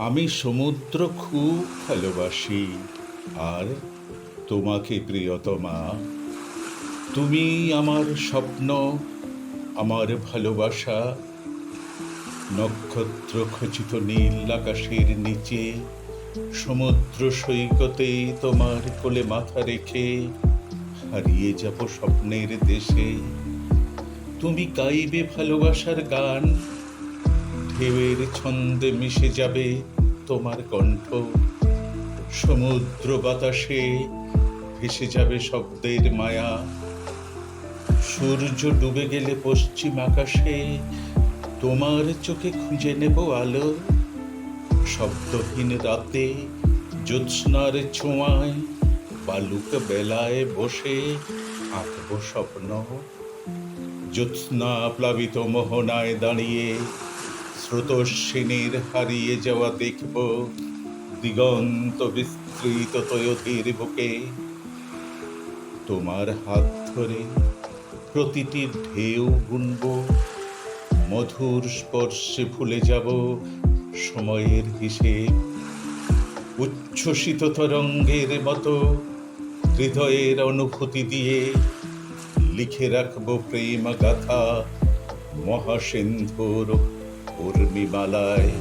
আমি সমুদ্র খুব ভালোবাসি। আর তোমাকে প্রিয়তমা, তুমি আমার স্বপ্ন, আমার ভালোবাসা, নক্ষত্র খচিত নীল আকাশের নিচে, সমুদ্র সৈকতে তোমার কোলে মাথা রেখে হারিয়ে যাব স্বপ্নের দেশে। তুমি গাইবে ভালোবাসার গান ঢেউয়ের ছন্দে মিশে যাবে তোমার কণ্ঠ। সমুদ্র বাতাসে ভেসে যাবে শব্দের মায়া। সূর্য ডুবে গেলে পশ্চিম আকাশে তোমার চোখে খুঁজে নেব আলো। শব্দহীন রাতে জ্যোৎস্নার ছোঁয়ায় বালুক বেলায় বসে আঁকবো স্বপ্ন। জ্যোৎস্না প্লাবিত মোহনায় দাঁড়িয়ে স্রোতস্বিনীর হারিয়ে যাওয়া দেখব। দিগন্ত বিস্তৃত তয়তির বুকে। তোমার হাত ধরে প্রতিটি ঢেউ গুনব। মধুর স্পর্শে ভুলে যাব সময়ের হিসেব। উচ্ছ্বসিত তরঙ্গের মতো হৃদয়ের অনুভূতি দিয়ে লিখে রাখব প্রেম গাথা মহাসিন্ধুর উর্মিমালায়